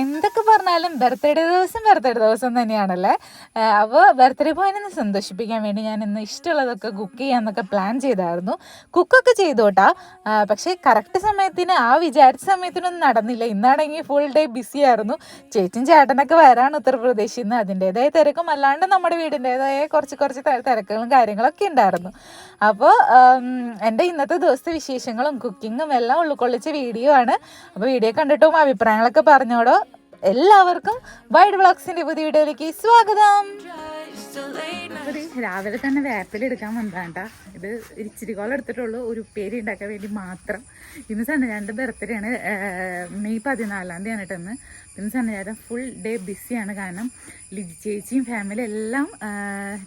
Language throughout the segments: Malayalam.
എന്തൊക്കെ പറഞ്ഞാലും ബർത്ത്ഡേ ദിവസം ബർത്ത്ഡേ ദിവസം തന്നെയാണല്ലേ? അപ്പോൾ ബർത്ത്ഡേ ബോയിനെ സന്തോഷിപ്പിക്കാൻ വേണ്ടി ഞാൻ ഇന്ന് ഇഷ്ടമുള്ളതൊക്കെ കുക്ക് ചെയ്യാമെന്നൊക്കെ പ്ലാൻ ചെയ്തായിരുന്നു. കുക്കൊക്കെ ചെയ്തോട്ടാ. പക്ഷേ കറക്റ്റ് സമയത്തിന് ആ വിചാരിച്ച സമയത്തിനൊന്നും നടന്നില്ല. ഇന്നാണെങ്കിൽ ഫുൾ ഡേ ബിസി ആയിരുന്നു. ചേച്ചിയും ചേട്ടനൊക്കെ വരാണ് ഉത്തർപ്രദേശിൽ നിന്ന്. അതിന്റെതായ തിരക്കും അല്ലാണ്ട് നമ്മുടെ വീടിന്റെതായ കുറച്ച് കുറച്ച് തിരക്കുകളും കാര്യങ്ങളൊക്കെ ഉണ്ടായിരുന്നു. അപ്പോൾ എന്റെ ഇന്നത്തെ ദിവസത്തെ വിശേഷങ്ങളും കുക്കിങ്ങും എല്ലാം ഉൾക്കൊള്ളിച്ച വീഡിയോ ആണ്. അപ്പോൾ വീഡിയോ കണ്ടിട്ടും അഭിപ്രായങ്ങളൊക്കെ പറഞ്ഞോടോ? എല്ലാവർക്കും വൈഡ് വ്ളോഗ്സിന്റെ പുതിയ വീഡിയോയിലേക്ക് സ്വാഗതം. രാവിലെ തന്നെ വേപ്പിലെടുക്കാൻ വന്നതാണ്ട. ഇത് ഇച്ചിരി കോളം എടുത്തിട്ടുള്ളൂ. ഒരു ഉപ്പേരി ഉണ്ടാക്കാൻ വേണ്ടി മാത്രം. ഇന്ന് സണ്ണചാന്റെ ബർത്ത്ഡേ ആണ്. മെയ് പതിനാലാം തീയതി ആണ് ഇന്ന്. സണ്ണചാരൻ ഫുൾ ഡേ ബിസിയാണ് കാരണം ലിജി ചേച്ചിയും ഫാമിലി എല്ലാം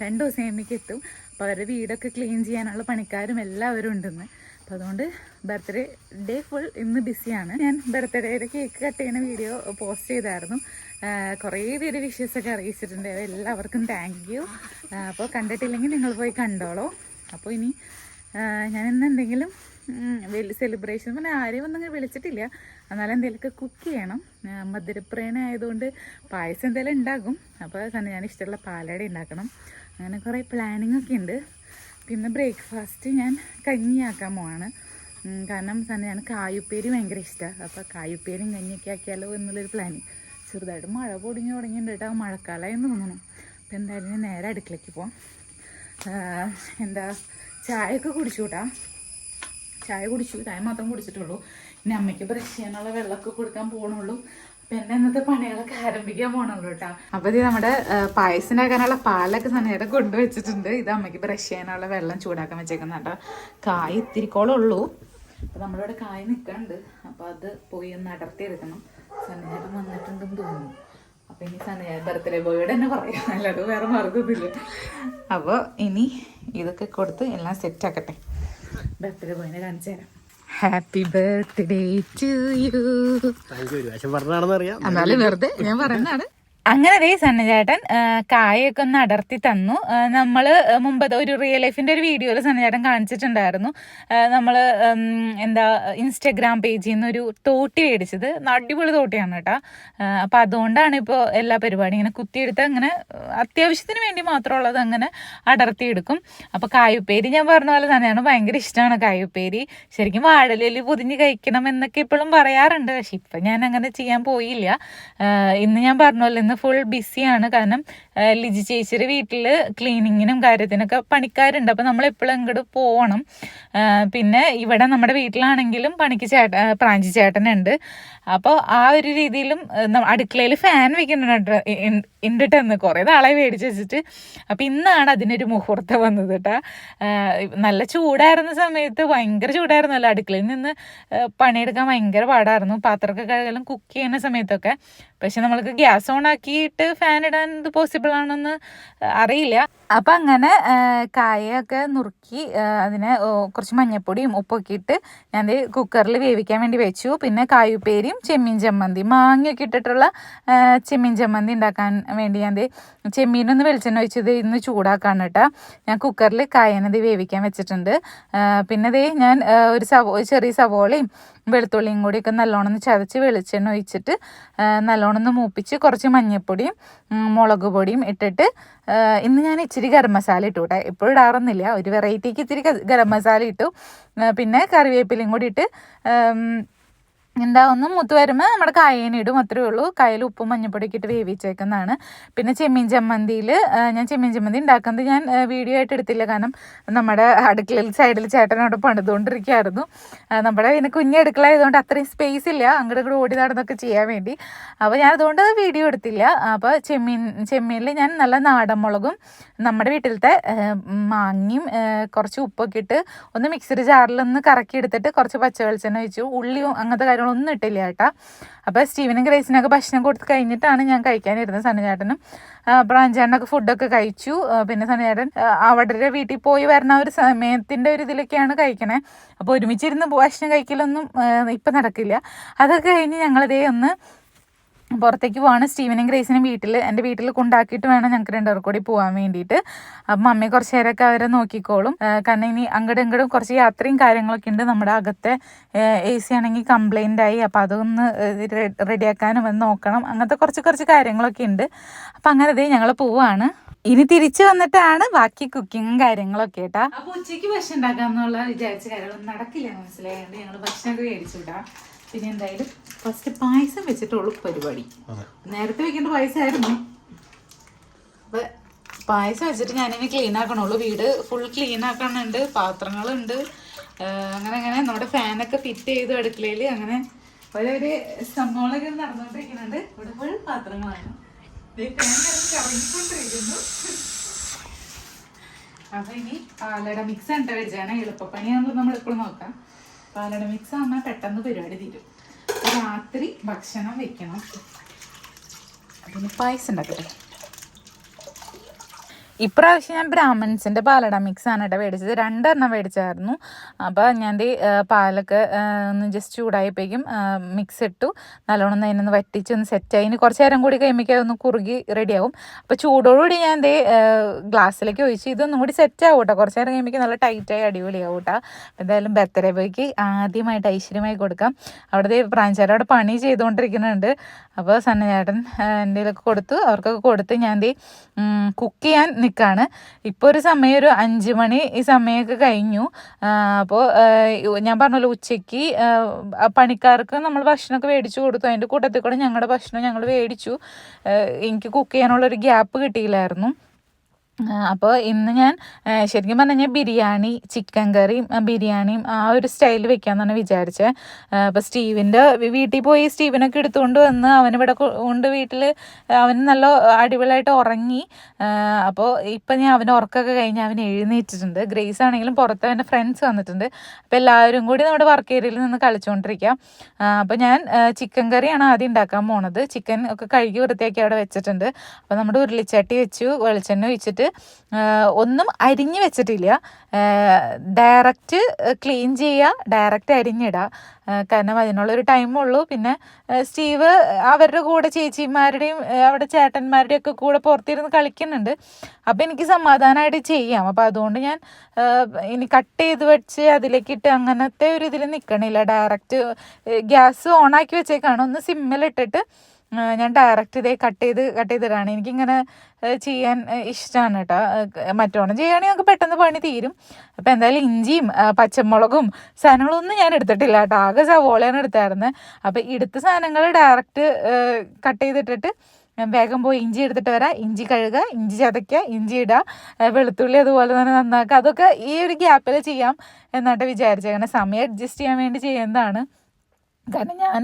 രണ്ടു ദിവസം കഴിയുമ്പോഴേക്ക് എത്തും. അപ്പോൾ അവരുടെ വീടൊക്കെ ക്ലീൻ ചെയ്യാനുള്ള പണിക്കാരും എല്ലാവരും ഉണ്ടെന്ന്. അപ്പോൾ അതുകൊണ്ട് ബർത്ത്ഡേ ഡേ ഫുൾ ഇന്ന് ബിസിയാണ്. ഞാൻ ബർത്ത്ഡേയുടെ കേക്ക് കട്ട് ചെയ്യുന്ന വീഡിയോ പോസ്റ്റ് ചെയ്തായിരുന്നു. കുറേ പേര് ഒക്കെ അറിയിച്ചിട്ടുണ്ട്. എല്ലാവർക്കും താങ്ക് യു അപ്പോൾ കണ്ടിട്ടില്ലെങ്കിൽ നിങ്ങൾ പോയി കണ്ടോളൂ. അപ്പോൾ ഇനി ഞാൻ ഇന്ന് എന്തെങ്കിലും വലിയ സെലിബ്രേഷൻ പറഞ്ഞാൽ ആരെയും ഒന്നും വിളിച്ചിട്ടില്ല. എന്നാലും എന്തെങ്കിലുമൊക്കെ കുക്ക് ചെയ്യണം. മധുരപ്രേണ ആയതുകൊണ്ട് പായസം എന്തെങ്കിലും ഉണ്ടാകും. അപ്പോൾ തന്നെ ഞാൻ ഇഷ്ടമുള്ള പാലട ഉണ്ടാക്കണം. അങ്ങനെ കുറേ പ്ലാനിങ് ഒക്കെ ഉണ്ട്. പിന്നെ ബ്രേക്ക്ഫാസ്റ്റ് ഞാൻ കഞ്ഞിയാക്കാൻ പോവാണ്. കാരണം ഞാൻ കായുപ്പേരി ഭയങ്കര ഇഷ്ടമാണ് അപ്പോൾ കായുപ്പേരിയും കഞ്ഞിയൊക്കെ ആക്കിയാലോ എന്നുള്ളൊരു പ്ലാനിങ് ചെറുതായിട്ട് മഴ പൊടിഞ്ഞു തുടങ്ങിയിട്ടുണ്ട് കേട്ടോ. മഴക്കാലമായി എന്ന് തോന്നുന്നു. അപ്പോൾ എന്തായാലും ഞാൻ നേരെ അടുക്കളയ്ക്ക് പോവാം. എന്താ ചായയൊക്കെ കുടിച്ചു കൂട്ടാ ചായ കുടിച്ചു. ചായ മാത്രം കുടിച്ചിട്ടുള്ളൂ. ഇനി അമ്മയ്ക്ക് ബ്രഷ് ചെയ്യാനുള്ള വെള്ളമൊക്കെ കൊടുക്കാൻ പോകണുള്ളൂ അപ്പൊ എന്നെ ഇന്നത്തെ പണികളൊക്കെ ആരംഭിക്കാൻ പോകണുള്ളൂ കേട്ടോ അപ്പൊ ഇത് നമ്മുടെ പായസനാക്കാനുള്ള പാലൊക്കെ സമയത്ത് കൊണ്ടുവച്ചിട്ടുണ്ട് ഇത് അമ്മയ്ക്ക് ബ്രഷ് ചെയ്യാനുള്ള വെള്ളം ചൂടാക്കാൻ വെച്ചേക്കുന്ന കേട്ടോ കായ ഇത്തിരിക്കോളം ഉള്ളൂ. അപ്പൊ നമ്മളിവിടെ കായ നിൽക്കണ്ട് അപ്പൊ അത് പോയി ഒന്ന് അടർത്തി എടുക്കണം സന്നേരം വന്നിട്ടുണ്ടെന്ന് തോന്നുന്നു. അപ്പൊ ഇനി സന്നേരം ബർത്ത്ഡേ ബോയോട് തന്നെ പറയാം. അല്ലാതെ വേറെ മറക്കത്തില്ല അപ്പോൾ ഇനി ഇതൊക്കെ കൊടുത്ത് എല്ലാം സെറ്റ് ആക്കട്ടെ. ബർത്ത്ഡേ ബോയിനെ കാണിച്ചു തരാം. Happy birthday to you. എന്നാലും വെറുതെ ഞാൻ പറയുന്നതാണ്. അങ്ങനെ ദേ സന്നചേട്ടൻ കായൊക്കെ ഒന്ന് അടർത്തി തന്നു. നമ്മൾ മുമ്പ് ഒരു റിയൽ ലൈഫിന്റെ ഒരു വീഡിയോയിൽ സന്നചേട്ടൻ കാണിച്ചിട്ടുണ്ടായിരുന്നു. നമ്മൾ എന്താ ഇൻസ്റ്റഗ്രാം പേജിൽ നിന്ന് ഒരു തോട്ടി മേടിച്ചത്. അടിപൊളി തോട്ടിയാണ് കേട്ടോ. അപ്പോൾ അതുകൊണ്ടാണ് ഇപ്പോൾ എല്ലാ പരിപാടിയും ഇങ്ങനെ കുത്തിയെടുത്ത് അങ്ങനെ അത്യാവശ്യത്തിന് വേണ്ടി മാത്രമുള്ളത് അങ്ങനെ അടർത്തിയെടുക്കും. അപ്പോൾ കായുപ്പേരി ഞാൻ പറഞ്ഞ പോലെ തന്നെയാണ്. ഭയങ്കര ഇഷ്ടമാണ് കായുപ്പേരി. ശരിക്കും വാഴലിൽ പൊതിഞ്ഞ് കഴിക്കണം എന്നൊക്കെ ഇപ്പോഴും പറയാറുണ്ട്. പക്ഷെ ഇപ്പം ഞാൻ അങ്ങനെ ചെയ്യാൻ പോയില്ല. ഇന്ന് ഞാൻ പറഞ്ഞ പോലെ ഇന്ന് ഫുൾ ബിസിയാണ് കാരണം ലിജി ചേച്ചിയുടെ വീട്ടിൽ ക്ലീനിങ്ങിനും കാര്യത്തിനൊക്കെ പണിക്കാരുണ്ട്. അപ്പം നമ്മൾ എപ്പോഴും ഇങ്ങോട്ട് പോകണം പിന്നെ ഇവിടെ നമ്മുടെ വീട്ടിലാണെങ്കിലും പണിക്ക് ചേട്ടൻ പ്രാഞ്ചി ചേട്ടനുണ്ട്. അപ്പോൾ ആ ഒരു രീതിയിലും അടുക്കളയിൽ ഫാൻ വെക്കുന്നുണ്ട് ഉണ്ടിട്ടെന്ന് കുറേ നാളെ മേടിച്ച് വെച്ചിട്ട്. അപ്പം ഇന്നാണ് അതിനൊരു മുഹൂർത്തം വന്നത് കേട്ടോ. നല്ല ചൂടായിരുന്ന സമയത്ത് ഭയങ്കര ചൂടായിരുന്നല്ലോ. അടുക്കളയിൽ നിന്ന് പണിയെടുക്കാൻ ഭയങ്കര പാടായിരുന്നു. പാത്രമൊക്കെ കഴുകലും കുക്ക് ചെയ്യുന്ന സമയത്തൊക്കെ. പക്ഷെ നമ്മൾക്ക് ഗ്യാസ് ഓൺ ആക്കിയിട്ട് ഫാൻ ഇടാൻ ഇത് പോസിബിൾ ആണെന്ന് അറിയില്ല. അപ്പം അങ്ങനെ കായയൊക്കെ നുറുക്കി അതിനെ കുറച്ച് മഞ്ഞപ്പൊടിയും ഉപ്പൊക്കെ ഇട്ട് ഞാൻ കുക്കറിൽ വേവിക്കാൻ വേണ്ടി വെച്ചു. പിന്നെ കായുപ്പേരിയും ചെമ്മീൻ ചമ്മന്തി. മാങ്ങയൊക്കെ ഇട്ടിട്ടുള്ള ചെമ്മീൻ ചമ്മന്തി ഉണ്ടാക്കാൻ വേണ്ടി ഞാൻ ചെമ്മീനൊന്ന് വെളിച്ചെണ്ണ ഒഴിച്ചത് ഇന്ന് ചൂടാക്കാണ് കേട്ടോ. ഞാൻ കുക്കറിൽ കായനത് വേവിക്കാൻ വെച്ചിട്ടുണ്ട്. പിന്നെ ദേ ഞാൻ ഒരു സവോ ചെറിയ സവോളയും വെളുത്തുള്ളിയും കൂടിയൊക്കെ നല്ലോണം ചതച്ച് വെളിച്ചെണ്ണ ഒഴിച്ചിട്ട് നല്ലോണം ഒന്ന് മൂപ്പിച്ച് കുറച്ച് മഞ്ഞൾപ്പൊടിയും മുളക് പൊടിയും ഇട്ടിട്ട് ഇന്ന് ഞാൻ ഇച്ചിരി ഗരം മസാല ഇട്ടു കേട്ടോ. എപ്പോഴും ഇടാറൊന്നുമില്ല. ഒരു വെറൈറ്റിക്ക് ഇച്ചിരി ഗരം മസാല ഇട്ടു. പിന്നെ കറിവേപ്പിലയും കൂടി ഇട്ട് എന്താ ഒന്ന് മൂത്ത് വരുമ്പോൾ നമ്മുടെ കായേനിടും അത്രേ ഉള്ളൂ. കായൽ ഉപ്പും മഞ്ഞപ്പൊടിയൊക്കെ ഇട്ട് വേവിച്ചേക്കുന്നതാണ്. പിന്നെ ചെമ്മീൻ ചമ്മന്തിയിൽ ഞാൻ ചെമ്മീൻ ചമ്മന്തി ഉണ്ടാക്കുന്നത് ഞാൻ വീഡിയോ ആയിട്ട് എടുത്തില്ല. കാരണം നമ്മുടെ അടുക്കളയിൽ സൈഡിൽ ചേട്ടനോട് പണിതുകൊണ്ടിരിക്കുകയായിരുന്നു. നമ്മുടെ പിന്നെ കുഞ്ഞി അടുക്കള ആയതുകൊണ്ട് അത്രയും സ്പേസ് ഇല്ല. അങ്ങോട്ട് ഇങ്ങോട്ട് ഓടി നടന്നൊക്കെ ചെയ്യാൻ വേണ്ടി. അപ്പോൾ ഞാൻ അതുകൊണ്ട് വീഡിയോ എടുത്തില്ല. അപ്പോൾ ചെമ്മീൻ ചെമ്മീനിൽ ഞാൻ നല്ല നാടൻ മുളകും നമ്മുടെ വീട്ടിലത്തെ മാങ്ങയും കുറച്ച് ഉപ്പൊക്കെ ഇട്ട് ഒന്ന് മിക്സർ ജാറിലൊന്ന് കറക്കി എടുത്തിട്ട് കുറച്ച് പച്ച വെളിച്ചെണ്ണ വെച്ചു ഉള്ളിയും അങ്ങനത്തെ കാര്യങ്ങളൊന്നും ഇട്ടില്ല കേട്ടാ. അപ്പോൾ സ്റ്റീവനും ഗ്രേസിനൊക്കെ ഭക്ഷണം കൊടുത്ത് കഴിഞ്ഞിട്ടാണ് ഞാൻ കഴിക്കാനിരുന്നത് സണ്ണിചേട്ടനും ബ്രാഞ്ചേട്ടനൊക്കെ ഫുഡൊക്കെ കഴിച്ചു. പിന്നെ സണ്ണിചേട്ടൻ അവരുടെ വീട്ടിൽ പോയി വരുന്ന ഒരു സമയത്തിന്റെ ഒരു ഇതിലൊക്കെയാണ് കഴിക്കണേ. അപ്പോൾ ഒരുമിച്ചിരുന്ന് ഭക്ഷണം കഴിക്കലൊന്നും ഇപ്പം നടക്കില്ല. അതൊക്കെ കഴിഞ്ഞ് ഞങ്ങളിതേ ഒന്ന് പുറത്തേക്ക് പോവാണ്. സ്റ്റീവനും ഗ്രേസിനും വീട്ടിൽ എന്റെ വീട്ടിൽ കൊണ്ടാക്കിയിട്ട് വേണം ഞങ്ങൾക്ക് രണ്ടുപേർ കൂടി പോകാൻ വേണ്ടിയിട്ട്. അപ്പം മമ്മി കുറച്ച് നേരമൊക്കെ അവരെ നോക്കിക്കോളും. കാരണം ഇനി അങ്ങോട്ടും ഇങ്ങോട്ടും കുറച്ച് യാത്രയും കാര്യങ്ങളൊക്കെ ഉണ്ട് നമ്മുടെ അകത്തെ എ സി ആണെങ്കിൽ കംപ്ലൈന്റ് ആയി. അപ്പോൾ അതൊന്ന് റെഡിയാക്കാനും വന്ന് നോക്കണം. അങ്ങനത്തെ കുറച്ച് കുറച്ച് കാര്യങ്ങളൊക്കെ ഉണ്ട്. അപ്പം അങ്ങനെ ദേ ഞങ്ങൾ പോവാണ്. ഇനി തിരിച്ചു വന്നിട്ടാണ് ബാക്കി കുക്കിങ്ങും കാര്യങ്ങളൊക്കെ കേട്ടാ. അപ്പൊ ഉച്ചയ്ക്ക് ഭക്ഷണം ഉണ്ടാക്കാന്നുള്ള വിചാരിച്ച കാര്യങ്ങളൊന്നും നടക്കില്ല മനസ്സിലായത് ഞങ്ങൾ ഭക്ഷണമൊക്കെ മേടിച്ചു പിന്നെ എന്തായാലും ഫസ്റ്റ് പായസം വെച്ചിട്ടുള്ളൂ പരിപാടി. നേരത്തെ വെക്കേണ്ട പായസമായിരുന്നു. അപ്പൊ പായസം വെച്ചിട്ട് ഞാനിനി ക്ലീൻ ആക്കണുള്ളൂ. വീട് ഫുൾ ക്ലീൻ ആക്കണുണ്ട് പാത്രങ്ങളുണ്ട്. അങ്ങനെ അങ്ങനെ. നമ്മുടെ ഫാനൊക്കെ ഫിറ്റ് ചെയ്തു അടുക്കളയിൽ അങ്ങനെ ഓരോരു സംഭവങ്ങളൊക്കെ നടന്നുകൊണ്ടിരിക്കുന്നുണ്ട്. ഇവിടെ ഫുൾ പാത്രങ്ങളാണ്. കറങ്ങിക്കൊണ്ടിരിക്കുന്നു. അപ്പൊ ഇനി പാലട മിക്സ് ഉണ്ട് വെച്ചാണ് എളുപ്പപ്പണിയാകുമ്പോൾ നമ്മൾ എപ്പോഴും നോക്കാം. പാലട മിക്സ് ആകുമ്പോൾ പെട്ടെന്ന് പരിപാടി തീരും. രാത്രി ഭക്ഷണം വെക്കണം. അതിന് പായസം ഉണ്ടാക്കട്ടെ? ഇപ്രാവശ്യം ഞാൻ ബ്രാഹ്മിൻസിന്റെ പാലട മിക്സ് ആണ് കേട്ടോ മേടിച്ചത്. രണ്ടെണ്ണം മേടിച്ചായിരുന്നു. അപ്പോൾ ഞാൻ പാലൊക്കെ ഒന്ന് ജസ്റ്റ് ചൂടായപ്പോഴേക്കും മിക്സ് ഇട്ടു. നല്ലോണം അതിനൊന്ന് വറ്റിച്ച് ഒന്ന് സെറ്റ് ഇനി കുറച്ച് നേരം കൂടി കഴിയുമ്പോൾ ഒന്ന് കുറുകി റെഡിയാവും അപ്പോൾ ചൂടോടുകൂടി ഞാൻ എന്തേ ഗ്ലാസ്സിലേക്ക് ഒഴിച്ച് ഇതൊന്നും കൂടി സെറ്റ് ആവും കേട്ടോ കുറച്ച് നേരം കഴിയുമ്പോൾ നല്ല ടൈറ്റായി അടിപൊളിയാവും കേട്ടോ എന്തായാലും ബർത്ത്ഡേ ബോയ്ക്ക് ആദ്യമായിട്ട് ഐശ്വര്യമായി കൊടുക്കാം. അവിടെ ദേ പ്രാഞ്ചാരം അവിടെ പണി ചെയ്തുകൊണ്ടിരിക്കുന്നുണ്ട്. അപ്പോൾ സന്നചേട്ടൻ എന്റെ കൊടുത്തു. അവർക്കൊക്കെ കൊടുത്ത് ഞാൻ എന്തേ കുക്ക് ചെയ്യാൻ നിൽക്കുകയാണ് ഇപ്പോൾ ഒരു സമയം ഒരു അഞ്ച് മണി ഈ സമയമൊക്കെ കഴിഞ്ഞു. അപ്പോൾ ഞാൻ പറഞ്ഞല്ലോ ഉച്ചയ്ക്ക് പണിക്കാർക്ക് നമ്മൾ ഭക്ഷണമൊക്കെ മേടിച്ചു കൊടുത്തു. അതിന്റെ കൂട്ടത്തിൽ കൂടെ ഞങ്ങളുടെ ഭക്ഷണം ഞങ്ങൾ മേടിച്ചു. എനിക്ക് കുക്ക് ചെയ്യാനുള്ളൊരു ഗ്യാപ്പ് കിട്ടിയില്ലായിരുന്നു. അപ്പോൾ ഇന്ന് ഞാൻ ശരിക്കും പറഞ്ഞു കഴിഞ്ഞാൽ ബിരിയാണി ചിക്കൻ കറിയും ബിരിയാണി ബിരിയാണിയും ആ ഒരു സ്റ്റൈൽ വെക്കാമെന്നാണ് വിചാരിച്ചത് അപ്പോൾ സ്റ്റീവിന്റെ വീട്ടിൽ പോയി സ്റ്റീവിനൊക്കെ എടുത്തുകൊണ്ട് വന്ന് അവനിവിടെ കൊണ്ട് വീട്ടിൽ അവൻ നല്ല അടിപൊളിയായിട്ട് ഉറങ്ങി. അപ്പോൾ ഇപ്പം ഞാൻ അവൻ ഉറക്കമൊക്കെ കഴിഞ്ഞ് അവൻ എഴുന്നേറ്റിട്ടുണ്ട്. ഗ്രേസ് ആണെങ്കിലും പുറത്ത് അവന്റെ ഫ്രണ്ട്സ് വന്നിട്ടുണ്ട്. അപ്പോൾ എല്ലാവരും കൂടി നമ്മുടെ വർക്ക് ഏരിയയിൽ നിന്ന് കളിച്ചുകൊണ്ടിരിക്കുക അപ്പോൾ ഞാൻ ചിക്കൻ കറിയാണ് ആദ്യം ഉണ്ടാക്കാൻ പോണത്. ചിക്കൻ ഒക്കെ കഴുകി വൃത്തിയാക്കി അവിടെ വെച്ചിട്ടുണ്ട്. അപ്പോൾ നമ്മുടെ ഉരുളിച്ചട്ടി വെച്ചു വെളിച്ചെണ്ണ ഒഴിച്ചിട്ട് ആ, ഒന്നും അരിഞ്ഞ് വെച്ചിട്ടില്ല. ഡയറക്റ്റ് ക്ലീൻ ചെയ്യുക ഡയറക്റ്റ് അരിഞ്ഞിടുക കാരണം അതിനുള്ളൊരു ടൈമുള്ളൂ പിന്നെ സ്റ്റീവ് അവരുടെ കൂടെ ചേച്ചിമാരുടെയും അവിടെ ചേട്ടന്മാരുടെയും ഒക്കെ കൂടെ പുറത്തിരുന്ന് കളിക്കുന്നുണ്ട്. അപ്പോൾ എനിക്ക് സമാധാനമായിട്ട് ചെയ്യാം. അപ്പോൾ അതുകൊണ്ട് ഞാൻ ഇനി കട്ട് ചെയ്ത് വെച്ച് അതിലേക്കിട്ട് അങ്ങനത്തെ ഒരു ഇതിൽ നിൽക്കണില്ല ഡയറക്റ്റ് ഗ്യാസ് ഓണാക്കി വെച്ചേക്കാണ്. ഒന്ന് സിമ്മിലിട്ടിട്ട് ഞാൻ ഡയറക്റ്റ് ഇതേ കട്ട് ചെയ്ത് കട്ട് ചെയ്തിടാണ്. എനിക്കിങ്ങനെ ചെയ്യാൻ ഇഷ്ടമാണ് കേട്ടോ മറ്റോണം ചെയ്യുകയാണെങ്കിൽ നമുക്ക് പെട്ടെന്ന് പണി തീരും. അപ്പോൾ എന്തായാലും ഇഞ്ചിയും പച്ചമുളകും സാധനങ്ങളൊന്നും ഞാൻ എടുത്തിട്ടില്ല കേട്ടോ ആകെ സവോളയാണ് എടുത്തായിരുന്നത് അപ്പോൾ എടുത്ത സാധനങ്ങൾ ഡയറക്റ്റ് കട്ട് ചെയ്തിട്ടിട്ട് വേഗം പോയി ഇഞ്ചി എടുത്തിട്ട് വരാം. ഇഞ്ചി കഴുകുക ഇഞ്ചി ചതയ്ക്കുക ഇഞ്ചി ഇടുക. വെളുത്തുള്ളി അതുപോലെ തന്നെ നന്നാക്കുക. അതൊക്കെ ഈ ഒരു ഗ്യാപ്പിൽ ചെയ്യാം എന്നിട്ട് വിചാരിച്ചത് കാരണം സമയം അഡ്ജസ്റ്റ് ചെയ്യാൻ വേണ്ടി ചെയ്യുന്നതാണ്. കാരണം ഞാൻ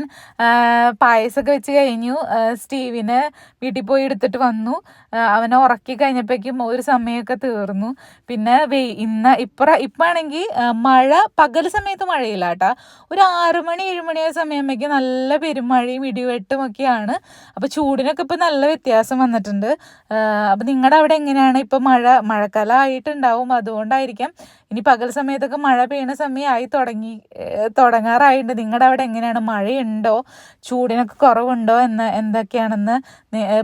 പായസമൊക്കെ വെച്ച് കഴിഞ്ഞു. സ്റ്റീവിന് വീട്ടിൽ പോയി എടുത്തിട്ട് വന്നു. അവനെ ഉറക്കി കഴിഞ്ഞപ്പോഴേക്കും ഒരു സമയമൊക്കെ തീർന്നു. പിന്നെ വെയ് ഇന്ന് ഇപ്പറ ഇപ്പാണെങ്കിൽ മഴ പകൽ സമയത്ത് മഴയില്ല കേട്ടോ. ഒരു ആറ് മണി ഏഴ് മണി ആ സമയമാകുമ്പോൾ നല്ല പെരുമഴയും ഇടിവെട്ടും ഒക്കെയാണ്. അപ്പോൾ ചൂടിനൊക്കെ ഇപ്പോൾ നല്ല വ്യത്യാസം വന്നിട്ടുണ്ട്. അപ്പോൾ നിങ്ങളുടെ അവിടെ എങ്ങനെയാണ് ഇപ്പോൾ മഴ മഴക്കാലം ആയിട്ടുണ്ടാവും. അതുകൊണ്ടായിരിക്കാം. ഇനി പകൽ സമയത്തൊക്കെ മഴ പെയ്യുന്ന സമയമായി തുടങ്ങി തുടങ്ങാറായിട്ടുണ്ട്. നിങ്ങളുടെ അവിടെ എങ്ങനെയാണ് മഴയുണ്ടോ? ചൂടിനൊക്കെ കുറവുണ്ടോ? എന്ന് എന്തൊക്കെയാണെന്ന്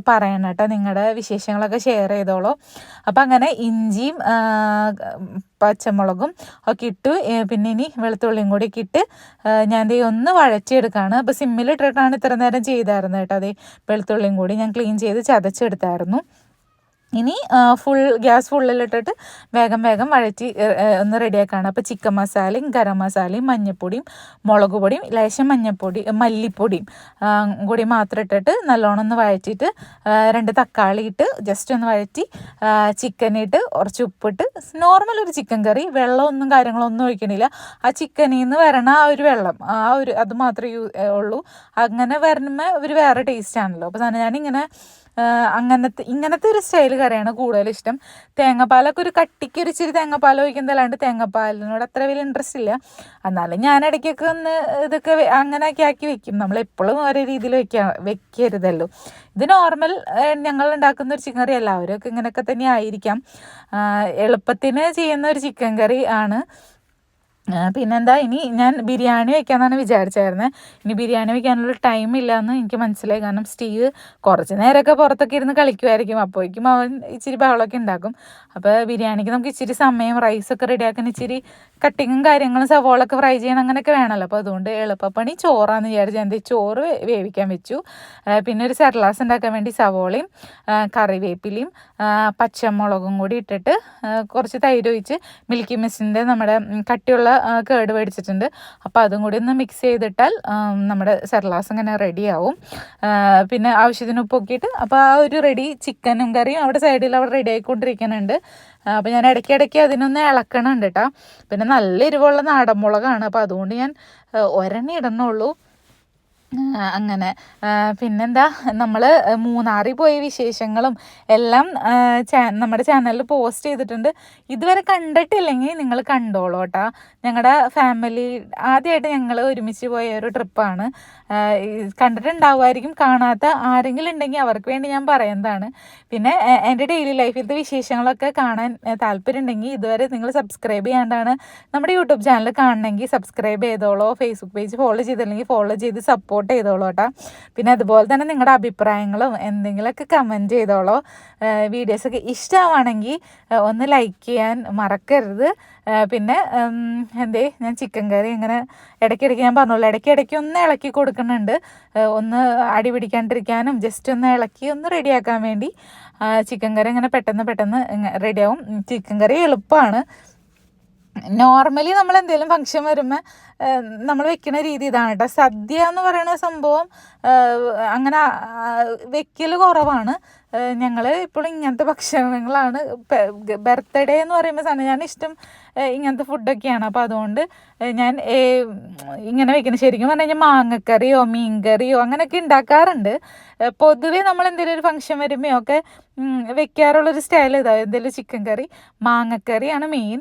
പറയണം കേട്ടോ. നിങ്ങളുടെ വിശേഷങ്ങളൊക്കെ ഷെയർ ചെയ്തോളൂ. അപ്പം അങ്ങനെ ഇഞ്ചിയും പച്ചമുളകും ഒക്കെ ഇട്ടു. പിന്നെ ഇനി വെളുത്തുള്ളിയും കൂടി ഒക്കെ ഇട്ട് ഞാൻ ദേ ഒന്ന് വഴച്ചെടുക്കുകയാണ് അപ്പോൾ സിമ്മിലിട്ടിട്ടാണ് ഇത്ര നേരം ചെയ്തായിരുന്നത് കേട്ടോ. അതേ വെളുത്തുള്ളിയും കൂടി ഞാൻ ക്ലീൻ ചെയ്ത് ചതച്ചെടുത്തായിരുന്നു. ഇനി ഫുൾ ഗ്യാസ് ഫുള്ളിലിട്ടിട്ട് വേഗം വേഗം വഴറ്റി ഒന്ന് റെഡിയാക്കാണ് അപ്പോൾ ചിക്കൻ മസാലയും ഗരം മസാലയും മഞ്ഞൾപ്പൊടിയും മുളക് പൊടിയും ലേശം മഞ്ഞൾപ്പൊടി മല്ലിപ്പൊടിയും കൂടി മാത്രം ഇട്ടിട്ട് നല്ലോണം ഒന്ന് വഴറ്റിയിട്ട് രണ്ട് തക്കാളി ഇട്ട് ജസ്റ്റ് ഒന്ന് വഴറ്റി ചിക്കൻ ഇട്ട് കുറച്ച് ഉപ്പിട്ട് നോർമൽ ഒരു ചിക്കൻ കറി വെള്ളമൊന്നും കാര്യങ്ങളൊന്നും ഒഴിക്കണില്ല. ആ ചിക്കനിൽ നിന്ന് വരണ ആ ഒരു വെള്ളം ആ ഒരു അത് മാത്രമേ ഉള്ളൂ. അങ്ങനെ വരുമ്പോൾ ഒരു വേറെ ടേസ്റ്റ് ആണല്ലോ. അപ്പോൾ ഞാനിങ്ങനെ ആ, അങ്ങനത്തെ ഇങ്ങനത്തെ ഒരു സ്റ്റൈൽ കറിയാണ് കൂടുതൽ ഇഷ്ടം തേങ്ങാപ്പാലൊക്കെ ഒരു കട്ടിക്ക് ഒരു ഇച്ചിരി തേങ്ങാപ്പാൽ ഒഴിക്കുന്നതല്ലാണ്ട് തേങ്ങാപ്പാലിനോട് അത്ര വലിയ ഇൻട്രസ്റ്റ് ഇല്ല. എന്നാലും ഞാൻ ഇടയ്ക്കൊക്കെ ഒന്ന് ഇതൊക്കെ അങ്ങനെ അങ്ങനെയൊക്കെ ആക്കി വെക്കും. നമ്മൾ എപ്പോഴും ഓരോ രീതിയിൽ വെക്കാ വെക്കരുതല്ലോ. ഇത് നോർമൽ ഞങ്ങൾ ഉണ്ടാക്കുന്ന ഒരു ചിക്കൻ കറി അല്ല അവരൊക്കെ ഇങ്ങനെയൊക്കെ തന്നെ ആയിരിക്കാം. എളുപ്പത്തിന് ചെയ്യുന്ന ഒരു ചിക്കൻ കറി ആണ്. പിന്നെന്താ ഇനി ഞാൻ ബിരിയാണി വെക്കാന്നാണ് വിചാരിച്ചായിരുന്നത് ഇനി ബിരിയാണി വെക്കാനുള്ള ടൈം ഇല്ലയെന്ന് എനിക്ക് മനസ്സിലായി. കാരണം സ്റ്റീവ് കുറച്ച് നേരമൊക്കെ പുറത്തൊക്കെ ഇരുന്ന് കളിക്കുമായിരിക്കും അപ്പോഴേക്കും അവൻ ഇച്ചിരി ബഹളമൊക്കെ ഉണ്ടാക്കും. അപ്പോൾ ബിരിയാണിക്ക് നമുക്ക് ഇച്ചിരി സമയം റൈസൊക്കെ റെഡിയാക്കാൻ ഇച്ചിരി കട്ടിങ്ങും കാര്യങ്ങളും സവോളൊക്കെ ഫ്രൈ ചെയ്യണം അങ്ങനെയൊക്കെ വേണമല്ലോ അപ്പോൾ അതുകൊണ്ട് എളുപ്പപ്പണി ചോറാന്ന് വിചാരിച്ച് ദേ ചോറ് വേവിക്കാൻ വെച്ചു. പിന്നെ ഒരു സെർലാസ് ഉണ്ടാക്കാൻ വേണ്ടി സവോളയും കറിവേപ്പിലയും പച്ചമുളകും കൂടി ഇട്ടിട്ട് കുറച്ച് തൈര് ഒഴിച്ച് മിൽക്കി മിസ്റ്റിന്റെ നമ്മുടെ കട്ടിയുള്ള കേട് മേടിച്ചിട്ടുണ്ട്. അപ്പോൾ അതും കൂടി ഒന്ന് മിക്സ് ചെയ്തിട്ടാൽ നമ്മുടെ സെർലാസ് ഇങ്ങനെ റെഡിയാവും പിന്നെ ആവശ്യത്തിന് ഉപ്പൊക്കിയിട്ട് അപ്പോൾ ആ ഒരു റെഡി ചിക്കനും കറിയും അവിടെ സൈഡിൽ അവിടെ റെഡി ആയിക്കൊണ്ടിരിക്കുന്നുണ്ട്. അപ്പോൾ ഞാൻ ഇടയ്ക്കിടയ്ക്ക് അതിനൊന്ന് ഇളക്കണുണ്ട് കേട്ടോ പിന്നെ നല്ല എരിവുള്ള നാടൻ മുളകാണ് അപ്പോൾ അതുകൊണ്ട് ഞാൻ ഒരെണ്ണം ഇടണുള്ളൂ. അങ്ങനെ. പിന്നെന്താ? നമ്മൾ മൂന്നാറിൽ പോയ വിശേഷങ്ങളും എല്ലാം നമ്മുടെ ചാനലിൽ പോസ്റ്റ് ചെയ്തിട്ടുണ്ട്. ഇതുവരെ കണ്ടിട്ടില്ലെങ്കിൽ നിങ്ങൾ കണ്ടോളൂ കേട്ടോ. ഞങ്ങളുടെ ഫാമിലി ആദ്യമായിട്ട് ഞങ്ങൾ ഒരുമിച്ച് പോയ ഒരു ട്രിപ്പാണ്. കണ്ടിട്ടുണ്ടാവുമായിരിക്കും. കാണാത്ത ആരെങ്കിലും ഉണ്ടെങ്കിൽ അവർക്ക് വേണ്ടി ഞാൻ പറയുന്നതാണ്. പിന്നെ എന്റെ ഡെയിലി ലൈഫിലത്തെ വിശേഷങ്ങളൊക്കെ കാണാൻ താല്പര്യം താല്പര്യമുണ്ടെങ്കിൽ ഇതുവരെ നിങ്ങൾ സബ്സ്ക്രൈബ് ചെയ്യാണ്ടാണ് നമ്മുടെ യൂട്യൂബ് ചാനൽ കാണണമെങ്കിൽ സബ്സ്ക്രൈബ് ചെയ്തോളൂ. ഫേസ്ബുക്ക് പേജ് ഫോളോ ചെയ്തില്ലെങ്കിൽ ഫോളോ ചെയ്ത് സപ്പോർട്ട് ചെയ്തോളൂ കേട്ടോ. പിന്നെ അതുപോലെ തന്നെ നിങ്ങളുടെ അഭിപ്രായങ്ങളും എന്തെങ്കിലുമൊക്കെ കമന്റ് ചെയ്തോളൂ. വീഡിയോസൊക്കെ ഇഷ്ടമാണെങ്കിൽ ഒന്ന് ലൈക്ക് ചെയ്യാൻ മറക്കരുത്. പിന്നെ എന്തേ ഞാൻ ചിക്കൻ കറി ഇങ്ങനെ ഇടയ്ക്കിടയ്ക്ക് ഞാൻ പറഞ്ഞോളൂ ഇടയ്ക്കിടയ്ക്ക് ഒന്ന് ഇളക്കി കൊടുക്കുന്നുണ്ട്. ഒന്ന് അടി പിടിക്കാണ്ടിരിക്കാനും ജസ്റ്റ് ഒന്ന് ഇളക്കി ഒന്ന് റെഡിയാക്കാൻ വേണ്ടി. ചിക്കൻ കറി ഇങ്ങനെ പെട്ടെന്ന് പെട്ടെന്ന് റെഡിയാവും ചിക്കൻ കറി എളുപ്പമാണ്. നോർമലി നമ്മൾ എന്തെങ്കിലും ഫംഗ്ഷൻ വരുമ്പോൾ നമ്മൾ വെക്കുന്ന രീതി ഇതാണ് കേട്ടോ സദ്യ എന്ന് പറയുന്ന സംഭവം അങ്ങനെ വെക്കൽ കുറവാണ്. ഞങ്ങൾ ഇപ്പോൾ ഇങ്ങനത്തെ ഭക്ഷണങ്ങളാണ്. ബർത്ത്ഡേ എന്ന് പറയുമ്പോൾ സാധനം ഞാൻ ഇഷ്ടം ഇങ്ങനത്തെ ഫുഡൊക്കെയാണ് അപ്പോൾ അതുകൊണ്ട് ഞാൻ ഇങ്ങനെ വെക്കുന്നത് ശരിക്കും പറഞ്ഞു കഴിഞ്ഞാൽ മാങ്ങക്കറിയോ മീൻകറിയോ അങ്ങനെയൊക്കെ ഉണ്ടാക്കാറുണ്ട് പൊതുവേ നമ്മൾ എന്തെങ്കിലും ഒരു ഫംഗ്ഷൻ വരുമ്പോൾ ഒക്കെ വെക്കാറുള്ളൊരു സ്റ്റൈൽ ഇതാ. എന്തെങ്കിലും ചിക്കൻ കറി മാങ്ങക്കറിയാണ് മെയിൻ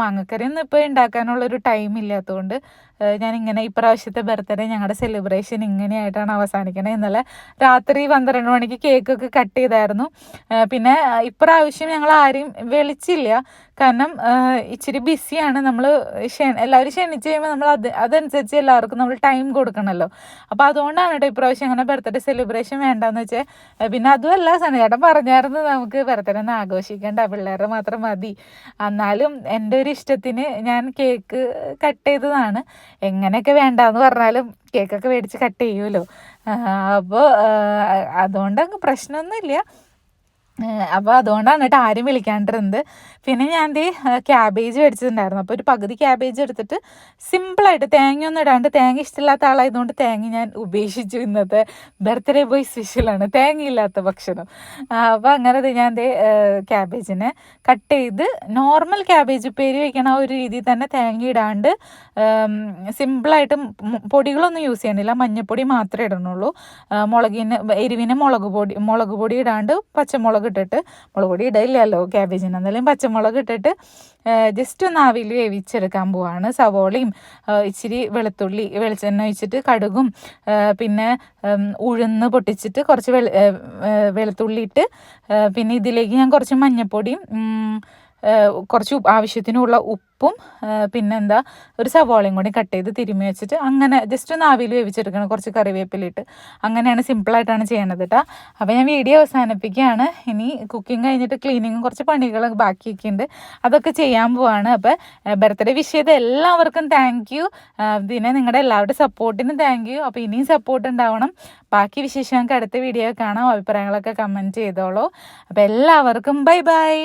മാങ്ങക്കറി ഒന്നും ഇപ്പോൾ ഉണ്ടാക്കാനുള്ളൊരു ടൈം ഇല്ലാത്തതുകൊണ്ട് ഞാൻ ഞാനിങ്ങനെ ഇപ്രാവശ്യത്തെ ബർത്ത്ഡേ ഞങ്ങളുടെ സെലിബ്രേഷൻ ഇങ്ങനെയായിട്ടാണ് അവസാനിക്കണത് ഇന്നലെ രാത്രി പന്ത്രണ്ട് മണിക്ക് കേക്കൊക്കെ കട്ട് ചെയ്തായിരുന്നു. പിന്നെ ഇപ്രാവശ്യം ഞങ്ങൾ ആരെയും വിളിച്ചില്ല. കാരണം ഇച്ചിരി ബിസിയാണ്. നമ്മൾ എല്ലാവരും ക്ഷണിച്ച് കഴിയുമ്പോൾ നമ്മൾ അത് അതനുസരിച്ച് എല്ലാവർക്കും നമ്മൾ ടൈം കൊടുക്കണമല്ലോ അപ്പോൾ അതുകൊണ്ടാണ് കേട്ടോ ഇപ്രാവശ്യം അങ്ങനെ ബർത്ത്ഡേ സെലിബ്രേഷൻ വേണ്ടെന്ന് വെച്ചാൽ പിന്നെ അതുമല്ല സനചേട്ടൻ പറഞ്ഞായിരുന്നു നമുക്ക് ബർത്ത്ഡേ ഒന്ന് ആഘോഷിക്കേണ്ട പിള്ളേരുടെ മാത്രം മതി. എന്നാലും എന്റെ ഒരു ഇഷ്ടത്തിന് ഞാൻ കേക്ക് കട്ട് ചെയ്തതാണ്. എങ്ങനെയൊക്കെ വേണ്ടാന്ന് പറഞ്ഞാലും കേക്കൊക്കെ മേടിച്ച് കട്ട് ചെയ്യുമല്ലോ. അപ്പോൾ അതുകൊണ്ട് അങ്ങ് പ്രശ്നമൊന്നുമില്ല. അപ്പോൾ അതുകൊണ്ടാണ് കേട്ടോ ആരും വിളിക്കാണ്ടിരുന്നത്. പിന്നെ ഞാൻ ദേ ക്യാബേജ് മേടിച്ചിട്ടുണ്ടായിരുന്നു. അപ്പോൾ ഒരു പകുതി ക്യാബേജ് എടുത്തിട്ട് സിമ്പിളായിട്ട് തേങ്ങയൊന്നും ഇടാണ്ട് തേങ്ങ ഇഷ്ടമില്ലാത്ത ആളായതുകൊണ്ട് തേങ്ങ ഞാൻ ഉപേക്ഷിച്ചു ഇന്നത്തെ ബർത്ത്ഡേ ബോയ് സ്പെഷ്യലാണ് തേങ്ങയില്ലാത്ത ഭക്ഷണം. അപ്പോൾ അങ്ങനെ ഞാൻ ദേ ക്യാബേജിനെ കട്ട് ചെയ്ത് നോർമൽ ക്യാബേജ് ഉപ്പേരി വയ്ക്കണ ഒരു രീതിയിൽ തന്നെ തേങ്ങ ഇടാണ്ട് സിമ്പിളായിട്ട് പൊടികളൊന്നും യൂസ് ചെയ്യണില്ല. മഞ്ഞൾപ്പൊടി മാത്രമേ ഇടണുള്ളൂ. മുളകിന് എരിവിന് മുളക് പൊടി മുളക് പൊടി ഇടാണ്ട് പച്ചമുളക് ഇട്ടിട്ട് മുളക് പൊടി ഇടയില്ലല്ലോ ക്യാബേജിന് എന്നാലും പച്ചമുളക് ഇട്ടിട്ട് ജസ്റ്റ് ഒന്ന് ആവിയിൽ വേവിച്ചെടുക്കാൻ പോവാണ്. സവോളയും ഇച്ചിരി വെളുത്തുള്ളി വെളിച്ചെണ്ണ ഒഴിച്ചിട്ട് കടുകും പിന്നെ ഉഴുന്ന് പൊട്ടിച്ചിട്ട് കുറച്ച് വെളുത്തുള്ളി ഇട്ട് പിന്നെ ഇതിലേക്ക് ഞാൻ കുറച്ച് മഞ്ഞൾപ്പൊടിയും കുറച്ച് ആവശ്യത്തിനുള്ള ഉപ്പും പിന്നെന്താ ഒരു സവാളയും കൂടി കട്ട് ചെയ്ത് തിരുമ്മി വെച്ചിട്ട് അങ്ങനെ ജസ്റ്റ് ഒന്ന് ആവിയിൽ വേവിച്ചെടുക്കണം കുറച്ച് കറിവേപ്പിലിട്ട്. അങ്ങനെയാണ് സിമ്പിളായിട്ടാണ് ചെയ്യണത് കേട്ടോ അപ്പോൾ ഞാൻ വീഡിയോ അവസാനിപ്പിക്കുകയാണ്. ഇനി കുക്കിംഗ് കഴിഞ്ഞിട്ട് ക്ലീനിങ്ങും കുറച്ച് പണികളൊക്കെ ബാക്കിയൊക്കെ ഉണ്ട് അതൊക്കെ ചെയ്യാൻ പോവാണ്. അപ്പോൾ ബർത്ത്ഡേ വിഷ് ചെയ്ത എല്ലാവർക്കും താങ്ക് യു പിന്നെ നിങ്ങളുടെ എല്ലാവരുടെ സപ്പോർട്ടിനും താങ്ക് യു അപ്പോൾ ഇനിയും സപ്പോർട്ട് ഉണ്ടാവണം. ബാക്കി വിശേഷം നമുക്ക് അടുത്ത വീഡിയോ കാണാം. അഭിപ്രായങ്ങളൊക്കെ കമന്റ് ചെയ്തോളൂ. അപ്പോൾ എല്ലാവർക്കും bye bye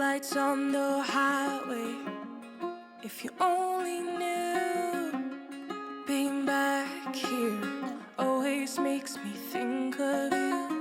lights on the highway. If you only knew being back here always makes me think of you.